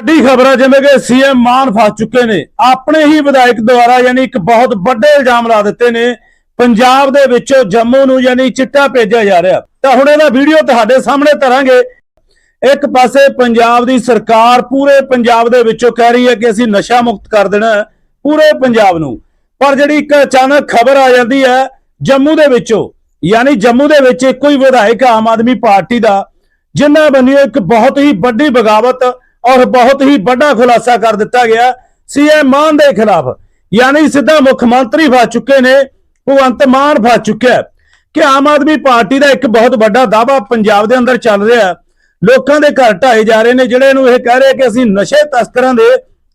ਵੱਡੀ ਖਬਰ ਹੈ ਜਿਵੇਂ ਕਿ ਸੀਐਮ ਮਾਨ ਫਸ ਚੁੱਕੇ ਨੇ। ਆਪਣੇ ਹੀ ਵਿਧਾਇਕ ਦੁਆਰਾ ਯਾਨੀ ਇੱਕ ਬਹੁਤ ਵੱਡੇ ਇਲਜ਼ਾਮ ਲਾ ਦਿੱਤੇ ਨੇ। ਪੰਜਾਬ ਦੇ ਵਿੱਚੋਂ ਜੰਮੂ ਨੂੰ ਯਾਨੀ ਚਿੱਟਾ ਭੇਜਿਆ ਜਾ ਰਿਹਾ। ਤਾਂ ਹੁਣ ਇਹਦਾ ਵੀਡੀਓ ਤੁਹਾਡੇ ਸਾਹਮਣੇ ਧਰਾਂਗੇ। ਇੱਕ ਪਾਸੇ ਪੰਜਾਬ ਦੀ ਸਰਕਾਰ ਪੂਰੇ ਪੰਜਾਬ ਦੇ ਵਿੱਚੋਂ ਕਹਿ ਰਹੀ ਹੈ ਕਿ ਅਸੀਂ ਨਸ਼ਾ ਮੁਕਤ ਕਰ ਦੇਣਾ ਪੂਰੇ ਪੰਜਾਬ ਨੂੰ। ਪਰ ਜਿਹੜੀ ਇੱਕ ਅਚਾਨਕ ਖਬਰ ਆ ਜਾਂਦੀ ਹੈ, ਜੰਮੂ ਦੇ ਵਿੱਚੋਂ, ਯਾਨੀ ਜੰਮੂ ਦੇ ਵਿੱਚ ਇੱਕੋ ਹੀ ਵਿਧਾਇਕ ਆਮ ਆਦਮੀ ਪਾਰਟੀ ਦਾ, ਜਿਨ੍ਹਾਂ ਬੰਨਿਓ ਇੱਕ ਬਹੁਤ ਹੀ ਵੱਡੀ ਬਗਾਵਤ ਔਰ ਬਹੁਤ ਹੀ ਵੱਡਾ ਖੁਲਾਸਾ ਕਰ ਦਿੱਤਾ ਗਿਆ ਸੀਐਮ ਮਾਨ ਦੇ ਖਿਲਾਫ। ਯਾਨੀ ਸਿੱਧਾ ਮੁੱਖ ਮੰਤਰੀ ਫਸ ਚੁੱਕੇ ਨੇ, ਭਗਵੰਤ ਮਾਨ ਫਸ ਚੁੱਕਿਆ ਕਿ ਆਮ ਆਦਮੀ ਪਾਰਟੀ ਦਾ ਇੱਕ ਬਹੁਤ ਵੱਡਾ ਦਾਅਵਾ ਪੰਜਾਬ ਦੇ ਅੰਦਰ ਚੱਲ ਰਿਹਾ ਲੋਕਾਂ ਦੇ ਘਰ ਢਾਏ ਜਾ ਰਹੇ ਨੇ, ਜਿਹੜੇ ਨੂੰ ਇਹ ਕਹਿ ਰਹੇ ਕਿ ਅਸੀਂ ਨਸ਼ੇ ਤਸਕਰਾਂ ਦੇ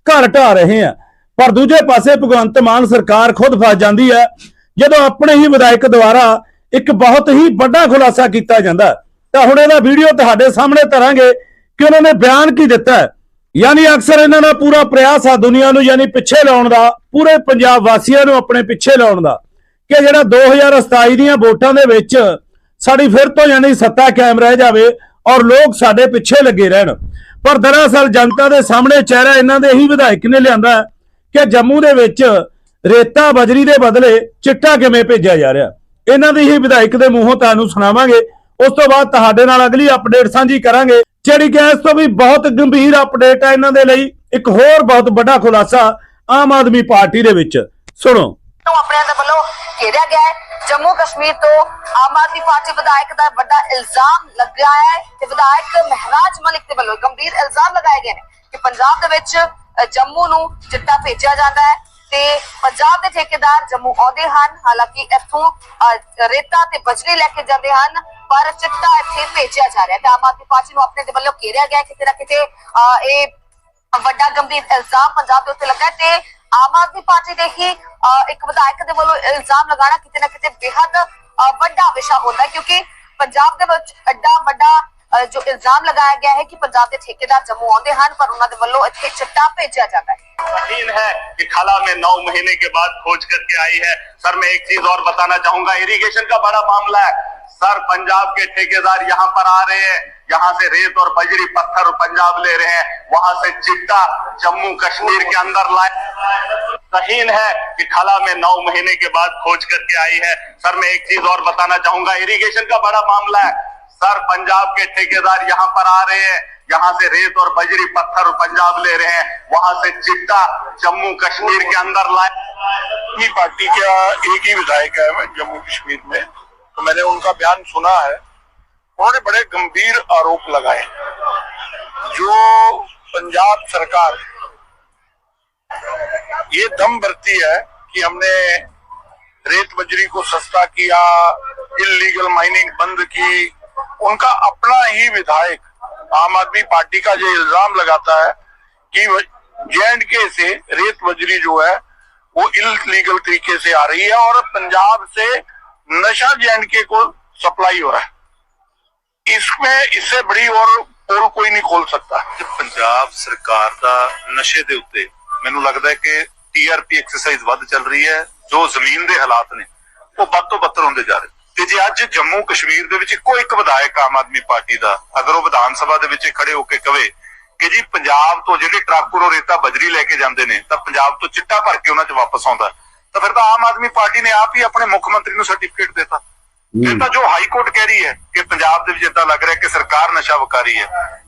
ਘਰ ਢਾ ਰਹੇ ਹਾਂ। ਪਰ ਦੂਜੇ ਪਾਸੇ ਭਗਵੰਤ ਮਾਨ ਸਰਕਾਰ ਖੁਦ ਫਸ ਜਾਂਦੀ ਹੈ। ਜਦੋਂ ਆਪਣੇ ਹੀ ਵਿਧਾਇਕ ਦੁਆਰਾ ਇੱਕ ਬਹੁਤ ਹੀ ਵੱਡਾ ਖੁਲਾਸਾ ਕੀਤਾ ਜਾਂਦਾ ਤਾਂ ਹੁਣ ਇਹਦਾ ਵੀਡੀਓ ਤੁਹਾਡੇ ਸਾਹਮਣੇ ਧਰਾਂਗੇ। ਕਿ ਉਹਨਾਂ ਨੇ ਬਿਆਨ ਕੀ ਦਿੱਤਾ ਹੈ? ਯਾਨੀ ਅਕਸਰ ਇਹਨਾਂ ਦਾ ਪੂਰਾ ਪ੍ਰਯਾਸ ਆ ਦੁਨੀਆ ਨੂੰ, ਯਾਨੀ ਪਿੱਛੇ ਲਾਉਣ ਦਾ, ਪੂਰੇ ਪੰਜਾਬ ਵਾਸੀਆਂ ਨੂੰ ਆਪਣੇ ਪਿੱਛੇ ਲਾਉਣ ਦਾ, ਕਿ ਜਿਹੜਾ 2027 ਦੀਆਂ ਵੋਟਾਂ ਦੇ ਵਿੱਚ ਸਾਡੀ ਫਿਰ ਤੋਂ ਯਾਨੀ ਸੱਤਾ ਕਾਇਮ ਰਹਿ ਜਾਵੇ ਔਰ ਲੋਕ ਸਾਡੇ ਪਿੱਛੇ ਲੱਗੇ ਰਹਿਣ। ਪਰ ਦਰਅਸਲ ਜਨਤਾ ਦੇ ਸਾਹਮਣੇ ਚਿਹਰਾ ਇਹਨਾਂ ਦੇ ਹੀ ਵਿਧਾਇਕ ਨੇ ਲਿਆਂਦਾ ਕਿ ਜੰਮੂ ਦੇ ਵਿੱਚ ਰੇਤਾ ਬਜਰੀ ਦੇ ਬਦਲੇ ਚਿੱਟਾ ਕਿਵੇਂ ਭੇਜਿਆ ਜਾ ਰਿਹਾ। ਇਹਨਾਂ ਦੀ ਹੀ ਵਿਧਾਇਕ ਦੇ ਮੂੰਹੋਂ ਤੁਹਾਨੂੰ ਸੁਣਾਵਾਂਗੇ ਉਸ ਤੋਂ ਬਾਅਦ ਤੁਹਾਡੇ ਨਾਲ ਅਗਲੀ ਅਪਡੇਟ ਸਾਂਝੀ ਕਰਾਂਗੇ, ਜਿਹੜੀ ਕਿ ਇਸ ਤੋਂ ਵੀ ਬਹੁਤ ਗੰਭੀਰ ਅਪਡੇਟ ਹੈ ਇਹਨਾਂ ਦੇ ਲਈ, ਇੱਕ ਹੋਰ ਬਹੁਤ ਵੱਡਾ ਖੁਲਾਸਾ ਆਮ ਆਦਮੀ ਪਾਰਟੀ ਦੇ ਵਿੱਚ। ਸੁਣੋ। ਆਪਣੇ ਦੇ ਵੱਲੋਂ ਘੇਰਿਆ ਗਿਆ ਜੰਮੂ ਕਸ਼ਮੀਰ ਤੋਂ ਆਮ ਆਦਮੀ ਪਾਰਟੀ ਵਿਧਾਇਕ ਦਾ ਵੱਡਾ ਇਲਜ਼ਾਮ ਲੱਗਿਆ ਹੈ ਤੇ ਵਿਧਾਇਕ ਮਹਿਰਾਜ ਮਲਿਕ ਦੇ ਵੱਲੋਂ ਗੰਭੀਰ ਇਲਜ਼ਾਮ ਲਗਾਏ ਗਏ ਨੇ ਕਿ ਪੰਜਾਬ ਦੇ ਵਿੱਚ ਜੰਮੂ ਨੂੰ ਚਿੱਟਾ ਭੇਜਿਆ ਜਾਂਦਾ ਹੈ ਤੇ ਪੰਜਾਬ ਦੇ ਠੇਕੇਦਾਰ ਜੰਮੂ ਆਉਂਦੇ ਹਨ। ਹਾਲਾਂਕਿ ਇੱਥੋਂ ਰੇਤਾ ਤੇ ਬਜਰੀ ਲੈ ਕੇ ਜਾਂਦੇ ਹਨ। पर चिट्टा फिर भेजा जा रहा है। आम आदमी पार्टी अपने वालों घेरिया गया कितने ना कि गंभीर इल्ज़ाम पंजाब के उत्ते लगा है आम आदमी पार्टी के ही एक विधायक के वालों इल्ज़ाम लगाना कितने ना कि बेहद वा विशा होता है। क्योंकि पंजाब के एडा वा जो इल्ज़ाम लगाया गया है कि पंजाब के ठेकेदार जम्मू आते हैं, पर उन्होंने वालों इतने चिट्ठा भेजा जाता है। है कि खाला में नौ महीने के बाद खोज करके आई है। सर, मैं एक चीज़ और बताना चाहूँगा। इरिगेशन का बड़ा मामला है। सर पंजाब के ठेकेदार यहाँ पर आ रहे हैं। यहाँ से रेत और बजरी पत्थर पंजाब ले रहे हैं। वहाँ से चिट्टा जम्मू कश्मीर के अंदर लाए। यकीन है कि खला में नौ महीने के बाद खोज करके आई है। सर, मैं एक चीज़ और बताना चाहूँगा। इरिगेशन का बड़ा मामला है। सर, पंजाब के ठेकेदार यहाँ पर आ रहे हैं। यहाँ से रेत और बजरी पत्थर पंजाब ले रहे हैं। वहाँ से चिट्टा जम्मू कश्मीर के अंदर लाए। पार्टी का एक ही विधायक है जम्मू कश्मीर में? तो मैंने उनका बयान सुना है। उन्होंने बड़े गंभीर आरोप लगाए। जो पंजाब सरकार, ये दम भरती है कि हमने रेत बजरी को सस्ता किया इलीगल माइनिंग बंद की। उनका अपना ही विधायक आम आदमी पार्टी का जो इल्ज़ाम लगाता है कि जे के से रेत बजरी जो है, वो इलीगल तरीके से आ रही है और पंजाब से नशा जे को सप्लाई हो रहा है इसमें इससे बड़ी और पोल कोई नहीं खोल सकता ਤੇ ਪੰਜਾਬ ਸਰਕਾਰ ਦਾ ਨਸ਼ੇ ਦੇ ਉੱਤੇ ਮੈਨੂੰ ਲੱਗਦਾ ਹੈ ਕਿ ਟੀਆਰਪੀ ਐਕਸਰਸਾਈਜ਼ ਵੱਧ ਚੱਲ ਰਹੀ ਹੈ ਜੋ ਜ਼ਮੀਨ ਦੇ ਹਾਲਾਤ ਨੇ ਉਹ ਵੱਧ ਤੋਂ ਬੱਤਰ ਹੁੰਦੇ ਜਾ ਰਹੇ ਤੇ ਜੇ ਅੱਜ ਜੰਮੂ ਕਸ਼ਮੀਰ ਦੇ ਵਿੱਚ ਇੱਕੋ ਇੱਕ ਵਿਧਾਇਕ ਆਮ ਆਦਮੀ ਪਾਰਟੀ ਦਾ ਅਗਰ ਉਹ ਵਿਧਾਨ ਸਭਾ ਦੇ ਵਿੱਚ ਖੜੇ ਹੋ ਕੇ ਕਵੇ ਕਿ ਜੀ ਪੰਜਾਬ ਤੋਂ ਜਿਹੜੇ ਟਰੱਕ ਉਹ ਰੇਤਾ ਬਜਰੀ ਲੈ ਕੇ ਜਾਂਦੇ ਨੇ ਤਾਂ ਪੰਜਾਬ ਤੋਂ ਚਿੱਟਾ ਭਰ ਕੇ ਉਹਨਾਂ 'ਚ ਵਾਪਸ ਆਉਂਦਾ ਤਾਂ ਫਿਰ ਤਾਂ ਆਮ ਆਦਮੀ ਪਾਰਟੀ ਨੇ ਆਪ ਹੀ ਆਪਣੇ ਮੁੱਖ ਮੰਤਰੀ ਨੂੰ ਸਰਟੀਫਿਕੇਟ ਦਿੱਤਾ। ਇਹ ਤਾਂ ਜੋ ਹਾਈ ਕੋਰਟ ਕਹਿ ਰਹੀ ਹੈ ਕਿ ਪੰਜਾਬ ਦੇ ਵਿੱਚ ਇਦਾਂ ਲੱਗ ਰਿਹਾ ਕਿ ਸਰਕਾਰ ਨਸ਼ਾ ਵਿਕਾਰੀ ਹੈ।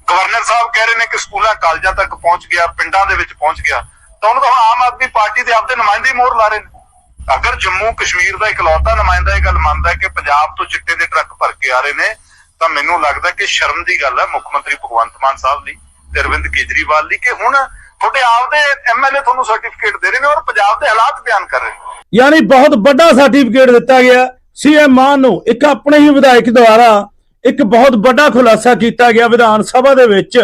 ਗਵਰਨਰ ਸਾਹਿਬ ਕਹਿ ਰਹੇ ਨੇ ਕਿ ਸਕੂਲਾਂ ਕਾਲਜਾਂ ਤੱਕ ਪਹੁੰਚ ਗਿਆ ਪਿੰਡਾਂ ਦੇ ਵਿੱਚ ਪਹੁੰਚ ਗਿਆ। ਤਾਂ ਉਹਨੂੰ ਤਾਂ ਆਮ ਆਦਮੀ ਪਾਰਟੀ ਦੇ ਆਪਦੇ ਨੁਮਾਇੰਦੇ ਹੀ ਮੋਹਰ ਲਾ ਰਹੇ ਨੇ। ਅਗਰ ਜੰਮੂ ਕਸ਼ਮੀਰ ਦਾ ਇਕਲੌਤਾ ਨੁਮਾਇੰਦਾ ਇਹ ਗੱਲ ਮੰਨਦਾ ਹੈ ਕਿ ਪੰਜਾਬ ਤੋਂ ਚਿੱਟੇ ਦੇ ਟਰੱਕ ਭਰ ਕੇ ਆ ਰਹੇ ਨੇ ਤਾਂ ਮੈਨੂੰ ਲੱਗਦਾ ਕਿ ਸ਼ਰਮ ਦੀ ਗੱਲ ਹੈ ਮੁੱਖ ਮੰਤਰੀ ਭਗਵੰਤ ਮਾਨ ਸਾਹਿਬ ਦੀ ਤੇ ਅਰਵਿੰਦ ਕੇਜਰੀਵਾਲ ਦੀ ਕਿ ਹੁਣ ਤੁਹਾਡੇ ਆਪਦੇ ਐਮਐਲਏ ਤੁਹਾਨੂੰ ਸਰਟੀਫਿਕੇਟ ਦੇ ਰਹੇ ਨੇ ਔਰ ਪੰਜਾਬ ਦੇ ਹਾਲਾਤ ਬਿਆਨ ਕਰ ਰਹੇ ਨੇ। ਯਾਨੀ ਬਹੁਤ ਵੱਡਾ ਸਰਟੀਫਿਕੇਟ ਦਿੱਤਾ ਗਿਆ। ਸੀਐਮ ਮਾਨ ਨੂੰ ਇੱਕ ਆਪਣੇ ਹੀ ਵਿਧਾਇਕ ਦੁਆਰਾ ਇੱਕ ਬਹੁਤ ਵੱਡਾ ਖੁਲਾਸਾ ਕੀਤਾ ਗਿਆ ਵਿਧਾਨ ਸਭਾ ਦੇ ਵਿੱਚ।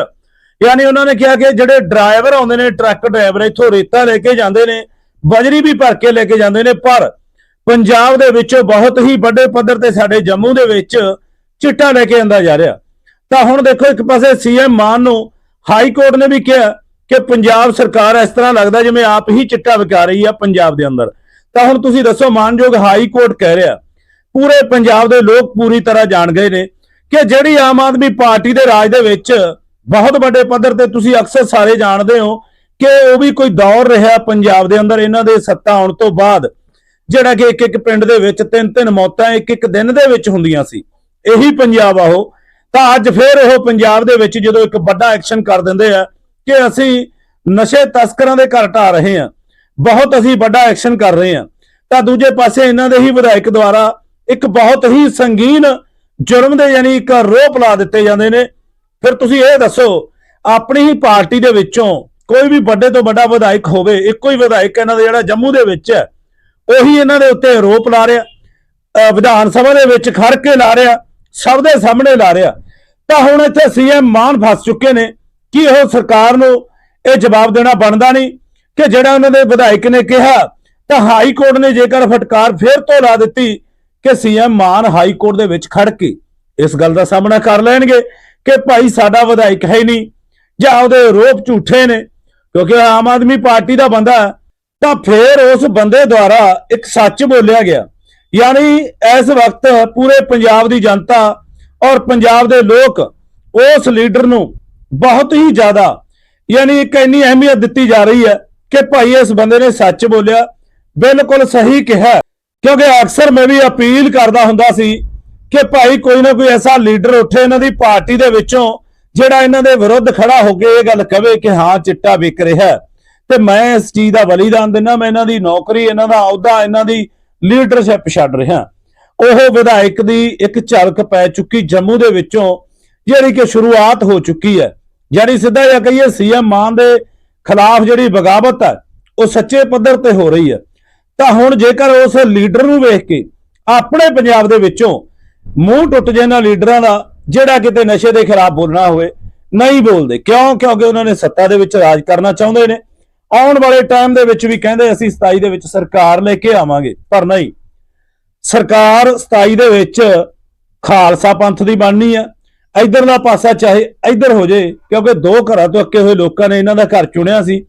ਯਾਨੀ ਉਹਨਾਂ ਨੇ ਕਿਹਾ ਕਿ ਜਿਹੜੇ ਡਰਾਈਵਰ ਆਉਂਦੇ ਨੇ, ਟਰੱਕ ਡਰਾਈਵਰ ਇੱਥੋਂ ਰੇਤਾ ਲੈ ਕੇ ਜਾਂਦੇ ਨੇ, ਬਜਰੀ ਵੀ ਭਰ ਕੇ ਲੈ ਕੇ ਜਾਂਦੇ ਨੇ, ਪਰ ਪੰਜਾਬ ਦੇ ਵਿੱਚ ਬਹੁਤ ਹੀ ਵੱਡੇ ਪੱਧਰ ਤੇ ਸਾਡੇ ਜੰਮੂ ਦੇ ਵਿੱਚ ਚਿੱਟਾ ਲੈ ਕੇ ਆਂਦਾ ਜਾ ਰਿਹਾ। ਤਾਂ ਹੁਣ ਦੇਖੋ ਇੱਕ ਪਾਸੇ ਸੀਐਮ ਮਾਨ ਨੂੰ ਹਾਈ ਕੋਰਟ ਨੇ ਵੀ ਕਿਹਾ ਕਿ ਪੰਜਾਬ ਸਰਕਾਰ ਇਸ ਤਰ੍ਹਾਂ ਲੱਗਦਾ ਜਿਵੇਂ ਆਪ ਹੀ ਚਿੱਟਾ ਵਿਕਾ ਰਹੀ ਆ ਪੰਜਾਬ ਦੇ ਅੰਦਰ। ਤਾਂ ਹੁਣ ਤੁਸੀਂ ਦੱਸੋ, ਮਾਨਯੋਗ ਹਾਈ ਕੋਰਟ ਕਹਿ ਰਿਹਾ, ਪੂਰੇ ਪੰਜਾਬ ਦੇ ਲੋਕ ਪੂਰੀ ਤਰ੍ਹਾਂ ਜਾਣ ਗਏ ਨੇ ਕਿ ਜਿਹੜੀ ਆਮ ਆਦਮੀ ਪਾਰਟੀ ਦੇ ਰਾਜ ਦੇ ਵਿੱਚ ਬਹੁਤ ਵੱਡੇ ਪੱਧਰ ਤੇ ਤੁਸੀਂ ਅਕਸਰ ਸਾਰੇ ਜਾਣਦੇ ਹੋ ਕਿ ਉਹ ਵੀ ਕੋਈ ਦੌਰ ਰਿਹਾ ਪੰਜਾਬ ਦੇ ਅੰਦਰ ਇਹਨਾਂ ਦੇ ਸੱਤਾ ਆਉਣ ਤੋਂ ਬਾਅਦ, ਜਿਹੜਾ ਕਿ ਇੱਕ ਇੱਕ ਪਿੰਡ ਦੇ ਵਿੱਚ ਤਿੰਨ ਤਿੰਨ ਮੌਤਾਂ ਇੱਕ ਇੱਕ ਦਿਨ ਦੇ ਵਿੱਚ ਹੁੰਦੀਆਂ ਸੀ। ਇਹੀ ਪੰਜਾਬ ਆ ਉਹ। ਤਾਂ ਅੱਜ ਫੇਰ ਉਹ ਪੰਜਾਬ ਦੇ ਵਿੱਚ ਜਦੋਂ ਇੱਕ ਵੱਡਾ ਐਕਸ਼ਨ ਕਰ ਦਿੰਦੇ ਆ ਕਿ ਅਸੀਂ ਨਸ਼ੇ ਤਸਕਰਾਂ ਦੇ ਘਰ ਢਾ ਰਹੇ ਹਾਂ। ਬਹੁਤ ਅਸੀਂ ਵੱਡਾ ਐਕਸ਼ਨ ਕਰ ਰਹੇ ਹਾਂ। ਤਾਂ ਦੂਜੇ ਪਾਸੇ ਇਹਨਾਂ ਦੇ ਹੀ ਵਿਧਾਇਕ ਦੁਆਰਾ ਇੱਕ ਬਹੁਤ ਹੀ ਸੰਗੀਨ ਜੁਰਮ ਦੇ ਯਾਨੀ ਇੱਕ ਆਰੋਪ ਲਾ ਦਿੱਤੇ ਜਾਂਦੇ ਨੇ। ਫਿਰ ਤੁਸੀਂ ਇਹ ਦੱਸੋ, ਆਪਣੀ ਹੀ ਪਾਰਟੀ ਦੇ ਵਿੱਚੋਂ ਕੋਈ ਵੀ ਵੱਡੇ ਤੋਂ ਵੱਡਾ ਵਿਧਾਇਕ ਹੋਵੇ, ਇੱਕੋ ਹੀ ਵਿਧਾਇਕ ਇਹਨਾਂ ਦਾ ਜਿਹੜਾ ਜੰਮੂ ਦੇ ਵਿੱਚ ਹੈ, ਉਹੀ ਇਹਨਾਂ ਦੇ ਉੱਤੇ ਆਰੋਪ ਲਾ ਰਿਹਾ ਵਿਧਾਨ ਸਭਾ ਦੇ ਵਿੱਚ ਖੜ ਕੇ ਲਾ ਰਿਹਾ, ਸਭ ਦੇ ਸਾਹਮਣੇ ਲਾ ਰਿਹਾ। ਤਾਂ ਹੁਣ ਇੱਥੇ ਸੀਐਮ ਮਾਨ ਫਸ ਚੁੱਕੇ ਨੇ। ਕਿ ਉਹ ਸਰਕਾਰ ਨੂੰ ਇਹ ਜਵਾਬ ਦੇਣਾ ਬਣਦਾ ਨਹੀਂ ਕਿ ਜਿਹੜਾ ਉਹਨਾਂ ਦੇ ਵਿਧਾਇਕ ਨੇ ਕਿਹਾ, ਤਾਂ ਹਾਈ ਕੋਰਟ ਨੇ ਜੇਕਰ ਫਟਕਾਰ ਫੇਰ ਤੋਂ ਲਾ ਦਿੱਤੀ ਕਿ ਸੀਐਮ ਮਾਨ ਹਾਈ ਕੋਰਟ ਦੇ ਵਿੱਚ ਖੜ ਕੇ ਇਸ ਗੱਲ ਦਾ ਸਾਹਮਣਾ ਕਰ ਲੈਣਗੇ ਕਿ ਭਾਈ ਸਾਡਾ ਵਿਧਾਇਕ ਹੈ ਨਹੀਂ ਜਾਂ ਉਹਦੇ ਰੋਪ ਝੂਠੇ ਨੇ, ਕਿਉਂਕਿ ਆਮ ਆਦਮੀ ਪਾਰਟੀ ਦਾ ਬੰਦਾ ਤਾਂ ਫੇਰ ਉਸ ਬੰਦੇ ਦੁਆਰਾ ਇੱਕ ਸੱਚ ਬੋਲਿਆ ਗਿਆ। ਯਾਨੀ ਇਸ ਵਕਤ ਪੂਰੇ ਪੰਜਾਬ ਦੀ ਜਨਤਾ ਔਰ ਪੰਜਾਬ ਦੇ ਲੋਕ ਉਸ ਲੀਡਰ ਨੂੰ ਬਹੁਤ ਹੀ ਜ਼ਿਆਦਾ, ਯਾਨੀ ਇੱਕ ਇੰਨੀ ਅਹਿਮੀਅਤ ਦਿੱਤੀ ਜਾ ਰਹੀ ਹੈ ਕਿ ਭਾਈ ਇਸ ਬੰਦੇ ਨੇ ਸੱਚ ਬੋਲਿਆ, ਬਿਲਕੁਲ ਸਹੀ ਕਿਹਾ। ਕਿਉਂਕਿ ਅਕਸਰ ਮੈਂ ਵੀ ਅਪੀਲ ਕਰਦਾ ਹੁੰਦਾ ਸੀ ਕਿ ਭਾਈ ਕੋਈ ਨਾ ਕੋਈ ਐਸਾ ਲੀਡਰ ਉੱਠੇ ਇਹਨਾਂ ਦੀ ਪਾਰਟੀ ਦੇ ਵਿੱਚੋਂ, ਜਿਹੜਾ ਇਹਨਾਂ ਦੇ ਵਿਰੁੱਧ ਖੜਾ ਹੋ ਕੇ ਇਹ ਗੱਲ ਕਵੇ ਕਿ ਹਾਂ, ਚਿੱਟਾ ਵਿਕ ਰਿਹਾ। ਤੇ ਮੈਂ ਇਸ ਚੀਜ਼ ਦਾ ਬਲੀਦਾਨ ਦਿੰਦਾ, ਮੈਂ ਇਹਨਾਂ ਦੀ ਨੌਕਰੀ, ਇਹਨਾਂ ਦਾ ਅਹੁਦਾ, ਇਹਨਾਂ ਦੀ ਲੀਡਰਸ਼ਿਪ ਛੱਡ ਰਿਹਾ। ਉਹ ਵਿਧਾਇਕ ਦੀ ਇੱਕ ਝਲਕ ਪੈ ਚੁੱਕੀ ਜੰਮੂ ਦੇ ਵਿੱਚੋਂ, ਜਿਹੜੀ ਕਿ ਸ਼ੁਰੂਆਤ ਹੋ ਚੁੱਕੀ ਹੈ। ਜਿਹੜੀ ਸਿੱਧਾ ਜਿਹਾ ਕਹੀਏ, ਸੀਐਮ ਮਾਨ ਦੇ ਖਿਲਾਫ ਜਿਹੜੀ ਬਗਾਵਤ ਹੈ, ਉਹ ਸੱਚੇ ਪੱਧਰ ਤੇ ਹੋ ਰਹੀ ਹੈ। ਤਾਂ ਹੁਣ ਜੇਕਰ ਉਸ ਲੀਡਰ ਨੂੰ ਵੇਖ ਕੇ ਆਪਣੇ ਪੰਜਾਬ ਦੇ ਵਿੱਚੋਂ ਮੂੰਹ ਟੁੱਟ ਜੇ ਇਹਨਾਂ ਲੀਡਰਾਂ ਦਾ, ਜਿਹੜਾ ਕਿਤੇ ਨਸ਼ੇ ਦੇ ਖਿਲਾਫ ਬੋਲਣਾ ਹੋਵੇ, ਨਹੀਂ ਬੋਲਦੇ। ਕਿਉਂ? ਕਿਉਂਕਿ ਉਹਨਾਂ ਨੇ ਸੱਤਾ ਦੇ ਵਿੱਚ ਰਾਜ ਕਰਨਾ ਚਾਹੁੰਦੇ ਨੇ। ਆਉਣ ਵਾਲੇ ਟਾਈਮ ਦੇ ਵਿੱਚ ਵੀ ਕਹਿੰਦੇ, ਅਸੀਂ 27 ਦੇ ਵਿੱਚ ਸਰਕਾਰ ਲੈ ਕੇ ਆਵਾਂਗੇ, ਪਰ ਨਹੀਂ। ਸਰਕਾਰ 27 ਦੇ ਵਿੱਚ ਖਾਲਸਾ ਪੰਥ ਦੀ ਬਣਨੀ ਹੈ। ਇਧਰਲਾ ਪਾਸਾ ਚਾਹੇ ਇਧਰ ਹੋ ਜੇ, ਕਿਉਂਕਿ ਦੋ ਘਰਾਂ ਤੋਂ ਅੱਕੇ ਹੋਏ ਲੋਕਾਂ ਨੇ ਇਹਨਾਂ ਦਾ ਘਰ ਚੁਣਿਆ ਸੀ,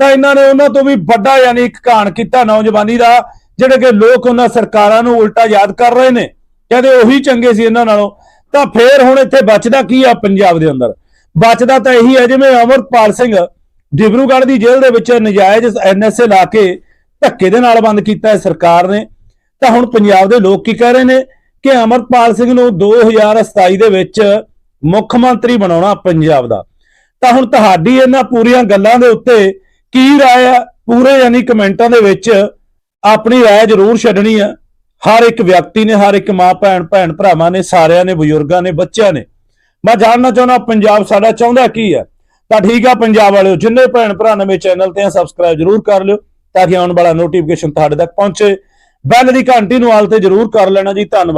ਤਾਂ ਇਹਨਾਂ ਨੇ ਉਹਨਾਂ ਤੋਂ ਵੀ ਵੱਡਾ ਯਾਨੀ ਇੱਕ ਕਾਣ ਕੀਤਾ ਨੌਜਵਾਨੀ ਦਾ, ਜਿਹੜੇ ਕਿ ਲੋਕ ਉਹਨਾਂ ਸਰਕਾਰਾਂ ਨੂੰ ਉਲਟਾ ਯਾਦ ਕਰ ਰਹੇ ਨੇ, ਕਹਿੰਦੇ ਉਹੀ ਚੰਗੇ ਸੀ ਇਹਨਾਂ ਨਾਲੋਂ, ਤਾਂ ਫੇਰ ਹੁਣ ਇੱਥੇ ਬਚਦਾ ਕੀ ਆ ਪੰਜਾਬ ਦੇ ਅੰਦਰ? ਬਚਦਾ ਤਾਂ ਇਹੀ ਹੈ ਜਿਵੇਂ ਅਮਰਪਾਲ ਸਿੰਘ ਡਿਬਰੂਗੜ੍ਹ ਦੀ ਜੇਲ੍ਹ ਦੇ ਵਿੱਚ ਨਜਾਇਜ਼ ਐਨਐਸਏ ਲਾ ਕੇ ਧੱਕੇ ਦੇ ਨਾਲ ਬੰਦ ਕੀਤਾ ਹੈ ਸਰਕਾਰ ਨੇ, ਤਾਂ ਹੁਣ ਪੰਜਾਬ ਦੇ ਲੋਕ ਕੀ ਕਹਿ ਰਹੇ ਨੇ? ਕਿ ਅਮਰਪਾਲ ਸਿੰਘ ਨੂੰ 2027 ਦੇ ਵਿੱਚ ਮੁੱਖ ਮੰਤਰੀ ਬਣਾਉਣਾ ਪੰਜਾਬ ਦਾ। ਤਾਂ ਹੁਣ ਤੁਹਾਡੀ ਇਹਨਾਂ ਪੂਰੀਆਂ ਗੱਲਾਂ ਦੇ ਉੱਤੇ ਕੀ ਰਾਏ ਆ? ਪੂਰੇ ਯਾਨੀ ਕਮੈਂਟਾਂ ਦੇ ਵਿੱਚ ਆਪਣੀ ਰਾਏ ਜ਼ਰੂਰ ਛੱਡਣੀ ਆ। ਹਰ ਇੱਕ ਵਿਅਕਤੀ ਨੇ, ਹਰ ਇੱਕ ਮਾਂ ਭੈਣ ਭੈਣ ਭਰਾਵਾਂ ਨੇ, ਸਾਰਿਆਂ ਨੇ, ਬਜ਼ੁਰਗਾਂ ਨੇ, ਬੱਚਿਆਂ ਨੇ। ਮੈਂ ਜਾਣਨਾ ਚਾਹੁੰਦਾ ਪੰਜਾਬ ਸਾਡਾ ਚਾਹੁੰਦਾ ਕੀ ਹੈ ਤਾਂ ਠੀਕ ਆ ਪੰਜਾਬ ਵਾਲਿਓ, ਜਿੰਨੇ ਭੈਣ ਭਰਾ ਨਵੇਂ ਚੈਨਲ ਤੇ ਆ, ਸਬਸਕ੍ਰਾਈਬ ਜ਼ਰੂਰ ਕਰ ਲਿਓ ਤਾਂ ਕਿ ਆਉਣ ਵਾਲਾ ਨੋਟੀਫਿਕੇਸ਼ਨ ਤੁਹਾਡੇ ਤੱਕ ਪਹੁੰਚੇ। ਬੈਲ ਦੀ ਘੰਟੀ ਨੂੰ ਆਲ ਤੇ ਜ਼ਰੂਰ ਕਰ ਲੈਣਾ ਜੀ, ਧੰਨਵਾਦ।